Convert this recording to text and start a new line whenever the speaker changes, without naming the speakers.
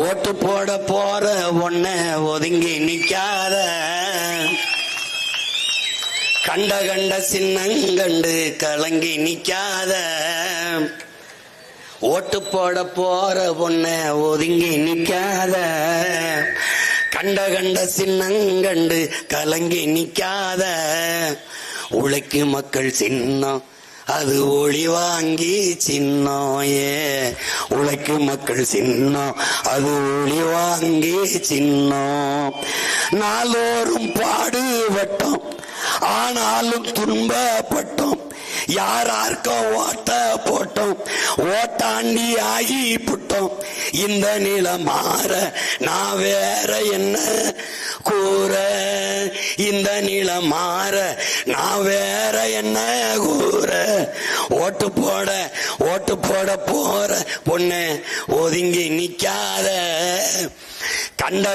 ஓட்டு போட போற ஒன்ன ஒதுங்கி நிக்காத. கண்ட கண்ட சின்னங்கண்டு கலங்கி நிக்காத. ஓட்டு போட போற பொண்ண ஒதுங்கி நிக்காத. கண்ட கண்ட சின்னங்கண்டு கலங்கி நிக்காத. உழைக்கு மக்கள் சின்னம் அது ஒளி வாங்கி சின்னோயே. ஏ உழைக்கும் மக்கள் சின்னம் அது ஒளி வாங்கி சின்னம் நாளோறும் பாடுபட்டோம் ஆனாலும் துன்பப்பட்டோம். யாராருக்கும் ஓட்ட போட்டோம். ஓட்டாண்டி ஆகி புட்டோம். இந்த நிலம் மாற நான் வேற என்ன கூற? இந்த நிலம் மாற நான் வேற என்ன கூற? ஓட்டு போட ஓட்டு போட போற பொண்ணு ஒதுங்கி நிக்காத. கண்ட